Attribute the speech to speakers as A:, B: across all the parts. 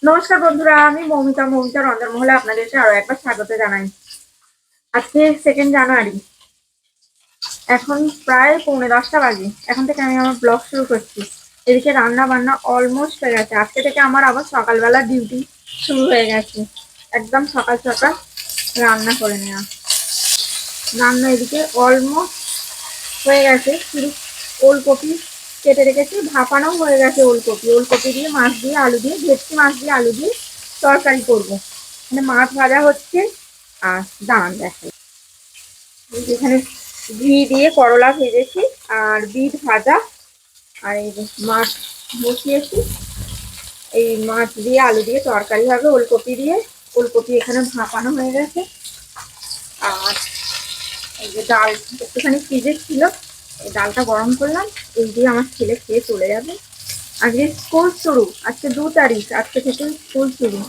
A: নমস্কার বন্ধুরা, আমি মৌমিতা মৌমিতা রঞ্জনমহলে আপনাদেরকে আরও একবার স্বাগত জানাই। আজকে সেকেন্ড জানুয়ারি, এখন প্রায় পৌনে দশটা বাজে, এখন থেকে আমি আমার ব্লগ শুরু করছি। এদিকে রান্না বান্না অলমোস্ট হয়ে গেছে, আজকে থেকে আমার আবার সকালবেলা ডিউটি শুরু হয়ে গেছে। একদম সকাল সকাল রান্না করে নেওয়া রান্না এদিকে অলমোস্ট হয়ে গেছে, শুধু ওলকপি কেটে রেখেছি ভাপানো হয়ে গেছে ওলকপি। ওলকপি দিয়ে, মাছ দিয়ে, আলু দিয়ে, ভেটকি মাছ দিয়ে, আলু দিয়ে তরকারি করব। মানে মাছ ভাজা হচ্ছে, আর দাঁড়ান দেখে এখানে ঘি দিয়ে করলা ভেজেছি, আর বিট ভাজা, আর এই মাছ বসিয়েছি। এই মাছ দিয়ে, আলু দিয়ে তরকারি হবে, ওলকপি দিয়ে। ওলকপি এখানে ভাপানো হয়ে গেছে। আর এই যে ডাল একটুখানি ফ্রিজে ছিল ডালটা গরম করলাম, এই দিয়ে আমার ছেলে খেয়ে চলে যাবে। আজকে স্কুল শুরু, আজকে দু তারিখ, আজকে থেকে স্কুল শুরু।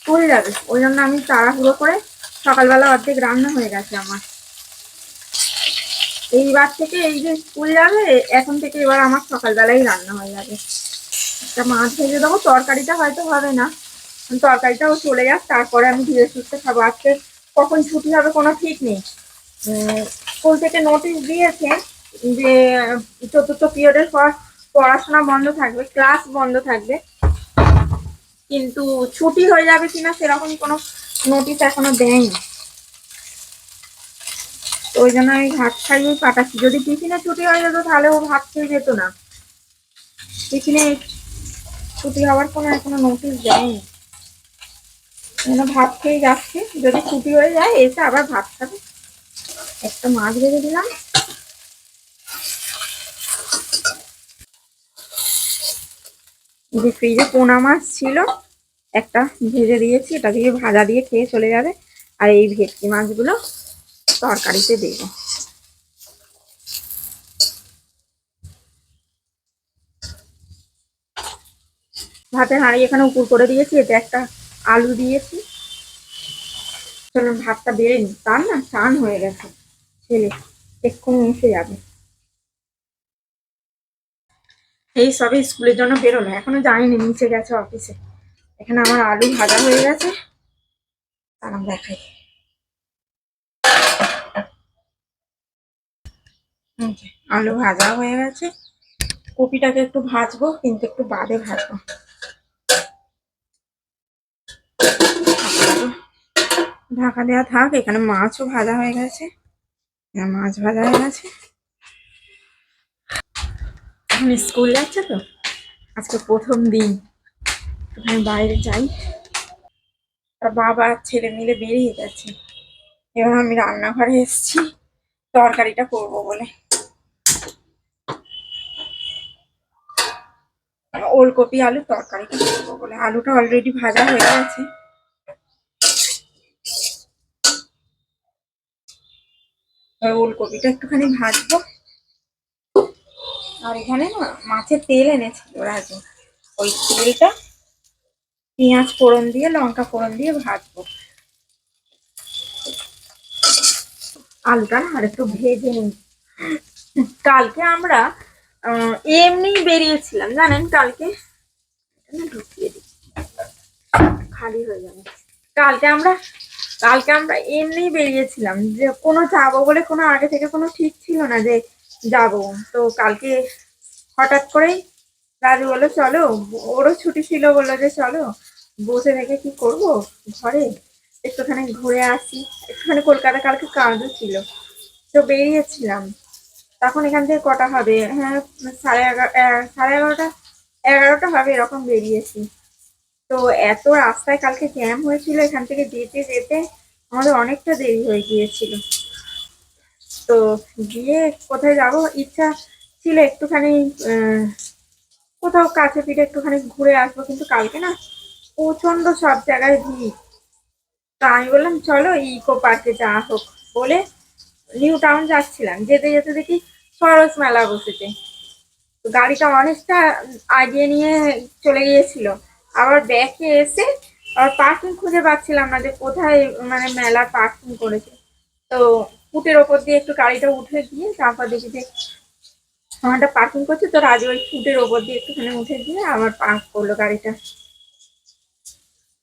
A: স্কুল যাবে, ওই জন্য আমি তাড়াহুড়ো করে সকালবেলা অর্ধেক রান্না হয়ে গেছে আমার। এইবার থেকে এই যে স্কুল যাবে, এখন থেকে এবার আমার সকালবেলাই রান্না হয়ে যাবে। একটা মাছ ভেজে দেবো, তরকারিটা হয়তো হবে না। তরকারিটাও চলে যাক, তারপরে আমি ধীরে সুস্থে খাব। আজকে কখন ছুটি হবে কোনো ঠিক নেই। স্কুল থেকে নোটিশ দিয়েছে যে, চতুর্থ পিরিয়ডের পর পড়াশোনা বন্ধ থাকবে ক্লাস বন্ধ থাকবে। কিন্তু ছুটি হয়ে যাবে কিনা সেরকম কোনো নোটিশ এখনও দেয়নি। তো ওই জন্য আমি ভাত খাইয়ে পাঠাচ্ছি যদি টিফিনে ছুটি হয়ে যেত তাহলে ও ভাত খেয়ে যেত না। টিফিনে ছুটি হওয়ার কোনো এখনও নোটিশ দেয়নি। ভাত খেয়ে যাচ্ছি। যদি ছুটি হয়ে যায়, এসে আবার ভাত খাবে। একটা মাছ ভেজে দিলাম। যে ফ্রিজে পোনা মাছ ছিল, একটা ভেজে দিয়েছি, এটা দিয়ে ভাজা দিয়ে খেয়ে চলে যাবে। আর এই ভেটকি মাছগুলো তরকারিতে দেবো। ভাতের হাঁড়ি এখানে উপর করে দিয়েছি, এতে একটা আলু দিয়েছি। ভাতটা বেড়ে নি তার না চান হয়ে গেছে। ছেলে, এক্ষুনি এসে যাবে। এই সবে স্কুলের জন্য বেরোলো, এখনও যায়নি নিচে গেছে অফিসে এখানে আমার আলু ভাজা হয়ে গেছে। তারা দেখাই আলু ভাজা হয়ে গেছে। কপিটাকে একটু ভাজবো, কিন্তু একটু বাদে ভাজবো। ঢাকা দেওয়া থাক, এখানে মাছও ভাজা হয়ে গেছে। মাছ ভাজা হয়ে গেছে। এখন স্কুল যাচ্ছে তো? আজকে প্রথম দিন। আমি বাইরে যাই। তার বাবা ছেলে মিলে বেরিয়ে গেছে। এবার আমি রান্নাঘরে এসেছি। তরকারিটা করব বলে। ওলকপি, আলু তরকারিটা করব বলে। আলুটা অলরেডি ভাজা হয়ে গেছে। ওলকপিটা একটুখানি ভাজবো। আর এখানে না মাছের তেল এনেছিল রাজু ওই তেলটা, পেঁয়াজ ফোড়ন দিয়ে, লঙ্কা ফোড়ন দিয়ে ভাজবো। আলুটা না আর একটু ভেজে নিই। কালকে আমরা এমনি বেরিয়েছিলাম, জানেন কালকে? ঢুকিয়ে দিই। খালি হয়ে যাবে। কালকে আমরা কালকে আমরা এমনি বেরিয়েছিলাম। যে কোনো যাব বলে কোনো আগে থেকে কোনো ঠিক ছিল না যে যাব। তো কালকে হঠাৎ করেই রাজু বলল, চলো, ওরও ছুটি ছিল বলল যে, চলো, বসে থেকে কি করব ঘরে? একটুখানি ঘুরে আসি। একটুখানি কলকাতা, কালকে কাজও ছিল। তো বেরিয়েছিলাম। তখন এখান থেকে কটা হবে? হ্যাঁ সাড়ে এগারো সাড়ে এগারোটা এগারোটা হবে এরকম বেরিয়েছি। তো এত রাস্তায় কালকে জ্যাম হয়েছিল এখান থেকে যেতে যেতে আমাদের অনেকটা দেরি হয়ে গিয়েছিল। তো গিয়ে কোথায় যাব? ইচ্ছা ছিল একটুখানি কোথাও কাছে পিঠে একটুখানি ঘুরে আসব, কিন্তু কালকে না প্রচণ্ড সব জায়গায় ভিড়। তা আমি বললাম, চলো ইকো পার্কে যাওয়া হোক। বলে নিউ টাউন যাচ্ছিলাম। যেতে যেতে দেখি সরস মেলা বসেছে। গাড়িটা অনেকটা আগিয়ে নিয়ে চলে গিয়েছিল। আবার ব্যাকে এসে আবার পার্কিং খুঁজে পাচ্ছিলাম না যে কোথায় মানে মেলা পার্কিং করেছে। তো ফুটের ওপর দিয়ে একটু গাড়িটা উঠে দিয়ে তারপর দেখি যে আমারটা পার্কিং করছে, তো রাজু ওই ফুটের ওপর দিয়ে একটুখানি উঠে দিয়ে আবার পার্ক করল গাড়িটা।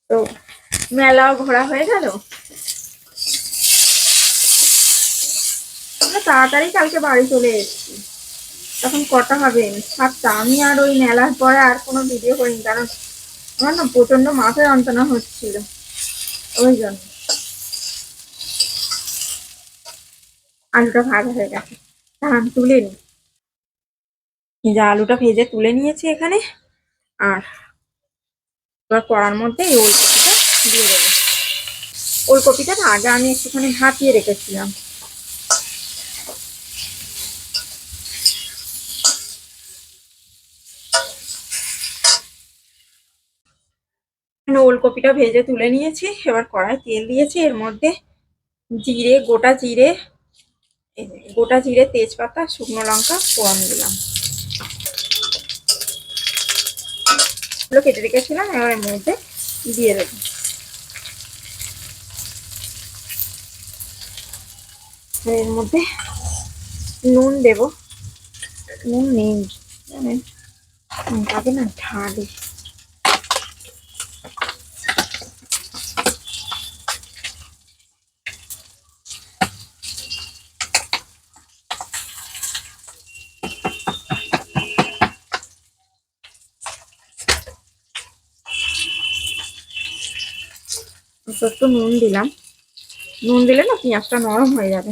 A: তো মেলাও ঘোরা হয়ে গেল। আমরা তাড়াতাড়ি কালকে বাড়ি চলে এসেছি। তখন কটা হবে? সাতটা আমি আর ওই মেলার পরে আর কোনো ভিডিও করিনি, কারণ আমার না প্রচণ্ড মাথায় যন্ত্রণা হচ্ছিল। ওই জন্য। আলুটা ভাজা হয়ে গেছে। দাঁড়ান তুলে নি। এই যে আলুটা ভেজে তুলে নিয়েছি এখানে। আর এবার কড়ার মধ্যে এই ওলকপিটা দিয়ে দেবো। ওলকপিটা আগে আমি একটুখানি ভাপিয়ে রেখেছিলাম। ওলকপিটা ভেজে তুলে নিয়েছি। এবার কড়াই তেল দিয়েছি। এর মধ্যে জিরে, গোটা জিরে যে গোটা জিরে তেজপাতা, শুকনো লঙ্কা, ফোড়ন দিলাম। এগুলো কেটে রেখেছিলাম, এবার এর মধ্যে দিয়ে দেবো। এর মধ্যে নুন দেব। নুন নেই, জানেন? না ঢালি অল্প একটু নুন দিলাম। নুন দিলে না পেঁয়াজটা নরম হয়ে যাবে।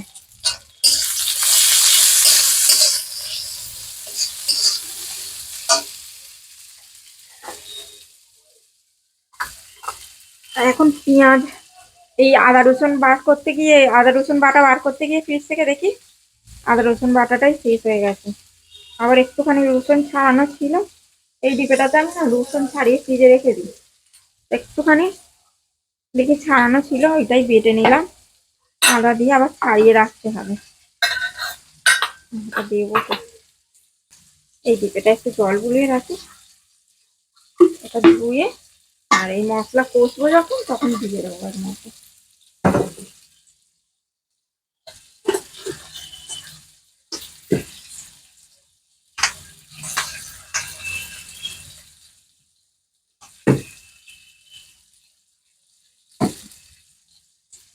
A: এখন পেঁয়াজ, এই আদা রসুন বার করতে গিয়ে, আদা রসুন বাটা বার করতে গিয়ে ফ্রিজ থেকে দেখি আদা রসুন বাটাটাই শেষ হয়ে গেছে। আবার একটুখানি রসুন ছাড়ানো ছিল। এই ডিপেটাতে আমি না রসুন ছাড়িয়ে ফ্রিজে রেখে দিই। একটুখানি দেখি ছাড়ানো ছিল, ওইটাই বেটে নিলাম। আদা দিয়ে আবার ছাড়িয়ে রাখতে হবে। দেবো তো এই ডিপেটা একটু জল বুলিয়ে রাখি। ওটা ধুয়ে আর এই মশলা কষবো যখন, তখন দিয়ে দেবো আর মধ্যে।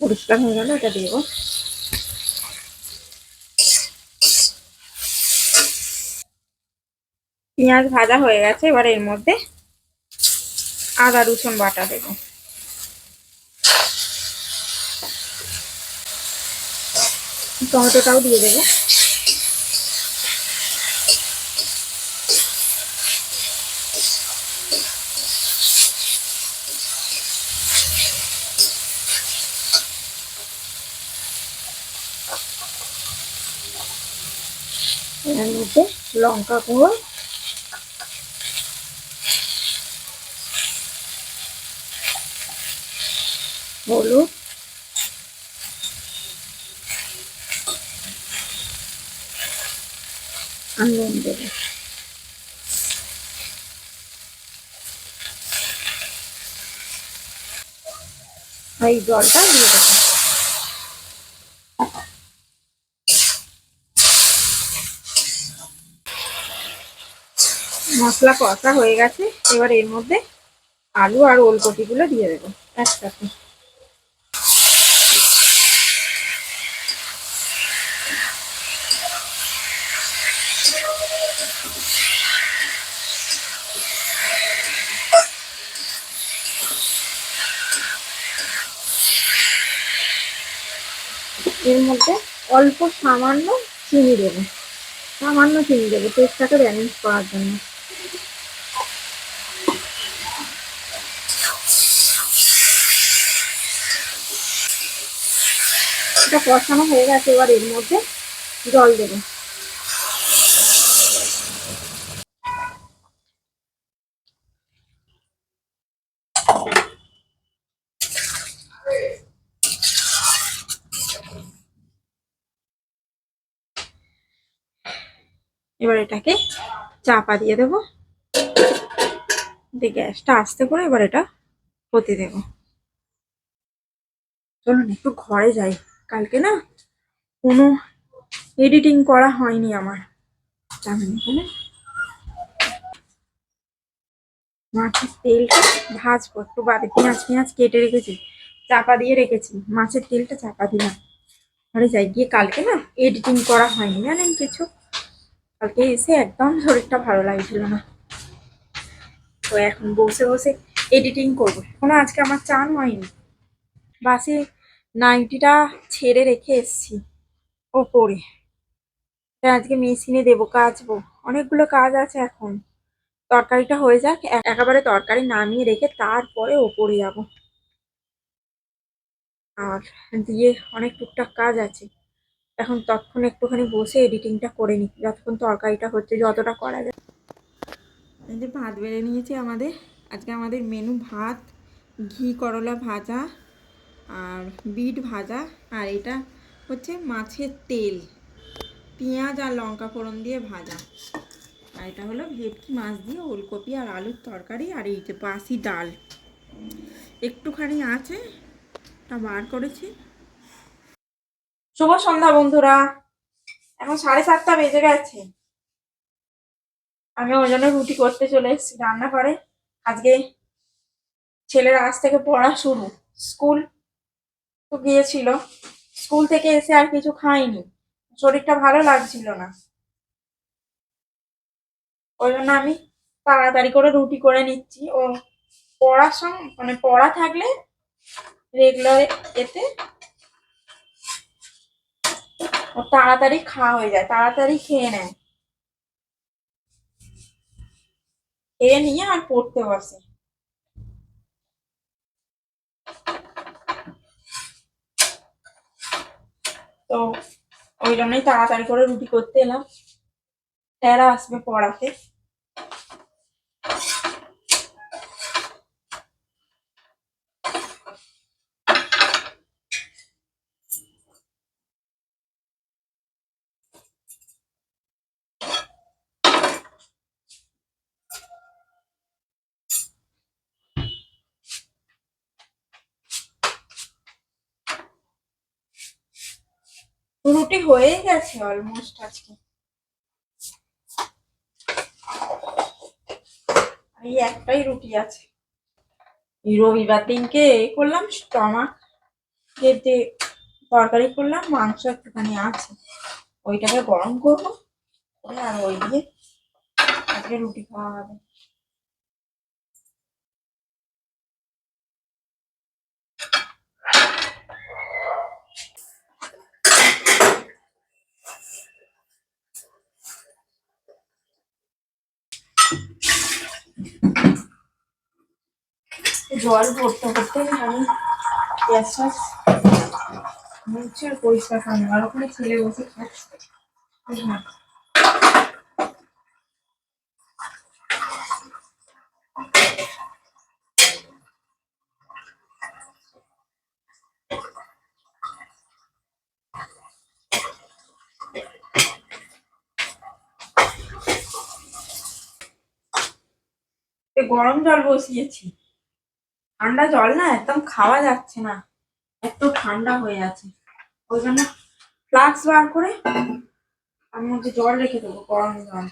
A: পরিষ্কার হয়ে গেল, এটা দেবো। পেঁয়াজ ভাজা হয়ে গেছে, এবার এর মধ্যে আদা, রসুন বাটা দেবো। টমেটোটাও দিয়ে দেবো। এর মধ্যে লঙ্কা গুঁড়ো। হলুদ। আর দেবো। এই জলটা দিয়ে দেবো। মশলা কষা হয়ে গেছে। এবার এর মধ্যে আলু আর ওলকপিগুলো দিয়ে দেবো একসাথে। এর মধ্যে অল্প সামান্য চিনি দেবো। সামান্য চিনি দেবো, টেস্টটাকে ব্যালেন্স করার জন্য। এটা কষানো হয়ে গেছে, এবার এর মধ্যে জল দেবো। এবার এটাকে চাপা দিয়ে দেবো। দিয়ে গ্যাসটা আস্তে করে এবার এটা হতে দেবো। চলুন, একটু ঘরে যাই। কালকে না কোনো এডিটিং করা হয়নি আমার। মাছের তেলটা ভাজবো, একটু বাদে পেঁয়াজ পেঁয়াজ কেটে রেখেছি, চাপা দিয়ে রেখেছি। মাছের তেলটা চাপা দিলাম। ঘরে যাই, গিয়ে কালকে না এডিটিং করা হয়নি, জানেন কিছু? কালকে এসে একদম শরীরটা ভালো লাগছিল না। তো এখন বসে বসে এডিটিং করব। এখনও আজকে আমার চান হয়নি। বাসে নাইটিটা ছেড়ে রেখে এসছি। ওপরে। আজকে মেশিনে দেবো কাচবো। অনেকগুলো কাজ আছে এখন। তরকারিটা হয়ে যাক একেবারে তরকারি নামিয়ে রেখে তারপরে ওপরে যাব। আর দিয়ে অনেক টুকটাক কাজ আছে। এখন তৎক্ষণ একটুখানি বসে এডিটিংটা করে নিই, যতক্ষণ তরকারিটা হচ্ছে যতটা করা যায়। যে ভাত বেড়ে নিয়েছি আমাদের। আজকে আমাদের মেনু ভাত, ঘি করলা ভাজা আর বিট ভাজা, আর এটা হচ্ছে মাছের তেল। পেঁয়াজ আর লঙ্কা ফোড়ন দিয়ে ভাজা। আর এটা হলো ভেটকি মাছ দিয়ে ওলকপি আর আলুর তরকারি আর এই যে বাসি ডাল। একটুখানি আছে, তা বার করেছি। শুভ সন্ধ্যা বন্ধুরা। এখন সাড়ে সাতটা বেজে গেছে। আমি ওই জন্য রুটি করতে চলে এসেছি রান্না করে আজকে ছেলের আজ থেকে পড়া শুরু। স্কুল তো গিয়েছিল। স্কুল থেকে এসে আর কিছু খাইনি। শরীরটা ভালো লাগছিল না। ওই জন্য আমি তাড়াতাড়ি করে রুটি করে নিচ্ছি। ও পড়ার সঙ্গে মানে পড়া থাকলে রেগুলার এতে ও তাড়াতাড়ি খাওয়া হয়ে যায়, তাড়াতাড়ি খেয়ে নেয়। খেয়ে নিয়ে আর পড়তে বসে তো ওই জন্যই তাড়াতাড়ি করে রুটি করতে এলাম। স্যারা আসবে পড়াতে। রুটি হয়েই গেছে অলমোস্ট আজকে। এই একটাই রুটি আছে। এই রবিবার দিনকে এ করলাম স্টমাক যে তরকারি করলাম, মাংস একটুখানি আছে। ওইটাকে গরম করব আর ওই দিয়ে আজকে রুটি খাওয়া হবে। জল ভরতে ভরতে আমি গ্যাস মুছছি আর পরিষ্কার খাব আর ওখানে ছেলে বসে গরম জল বসিয়েছি। ঠান্ডা জল না একদম খাওয়া যাচ্ছে না। এত ঠান্ডা হয়ে আছে। ওই জন্য ফ্লাক্স বার করে তার মধ্যে জল রেখে দেবো, গরম জল।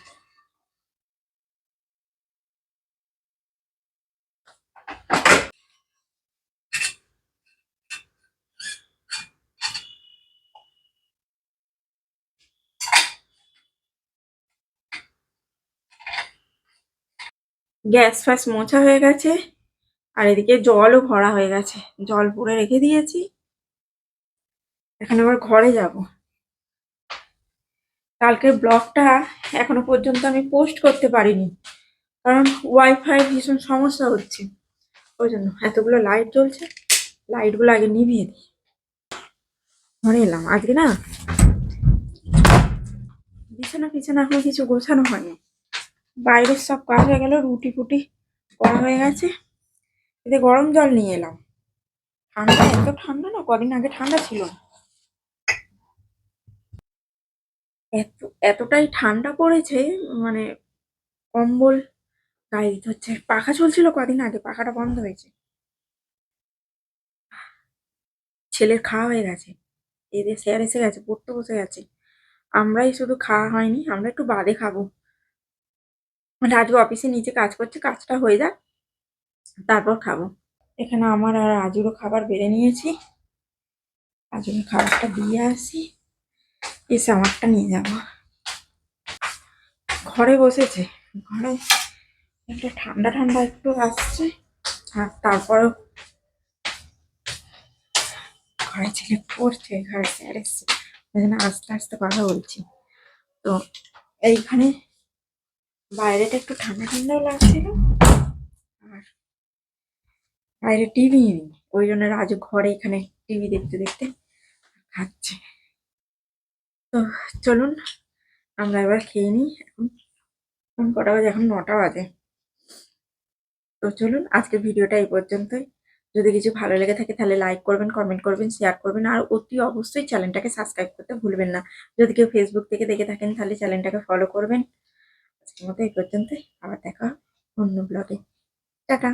A: গ্যাস ফ্যাস মোছা হয়ে গেছে। আর এদিকে জলও ভরা হয়ে গেছে। জল ভরে রেখে দিয়েছি। এখন আবার ঘরে যাব। কালকের ব্লগটা এখনও পর্যন্ত আমি পোস্ট করতে পারিনি। কারণ ওয়াইফাই ভীষণ সমস্যা হচ্ছে। ওই জন্য এতগুলো লাইট জ্বলছে। লাইটগুলো আগে নিভিয়ে দিই। ঘরে এলাম। আজকে না বিছানা পিছানা এখনও কিছু গোছানো হয়নি। বাইরের সব কাজ হয়ে গেল। রুটি ফুটি করা হয়ে গেছে। এতে গরম জল নিয়ে এলাম। ঠান্ডা, এত ঠান্ডা না, কদিন আগে ঠান্ডা ছিল। না এত, এতটাই ঠান্ডা পড়েছে মানে কম্বল, গায়ে দিতে হচ্ছে। পাখা চলছিল কদিন আগে, পাখাটা বন্ধ হয়েছে। ছেলের খাওয়া হয়ে গেছে। এদের স্যার এসে গেছে, পড়তে বসে গেছে। আমরাই শুধু খাওয়া হয়নি, আমরা একটু বাদে খাব। আজকে অফিসে নিচে কাজ করছে, কাজটা হয়ে যাক। তারপর খাব। এখানে আমার আর আজুরও খাবার বেড়ে নিয়েছি। আজুরের খাবারটা দিয়ে আসি। এসে আমারটা নিয়ে যাব। ঘরে বসেছে। ঘরে একটা ঠান্ডা ঠান্ডা একটু আসছে। আর তারপরেও ঘরে ছেলে পড়ছে, ঘরে স্যার এসছে। ওই জন্য আস্তে আস্তে কথা বলছি। তো এইখানে বাইরেটা একটু ঠান্ডা ঠান্ডাও লাগছিল। আর বাইরে টিভি নেই। ওই জন্য রাজু ঘরে এখানে টিভি দেখতে দেখতে খাচ্ছে। তো চলুন, আমরা এবার খেয়ে নিই এখন। কটা বাজে? এখন নটা বাজে। তো চলুন, আজকের ভিডিওটা এই পর্যন্তই। যদি কিছু ভালো লেগে থাকে তাহলে লাইক করবেন কমেন্ট করবেন শেয়ার করবেন। আর অতি অবশ্যই চ্যানেলটাকে সাবস্ক্রাইব করতে ভুলবেন না। যদি কেউ ফেসবুক থেকে দেখে থাকেন তাহলে চ্যানেলটাকে ফলো করবেন। আজকের মতো এই পর্যন্তই। আবার দেখা অন্য ব্লগে টাটা!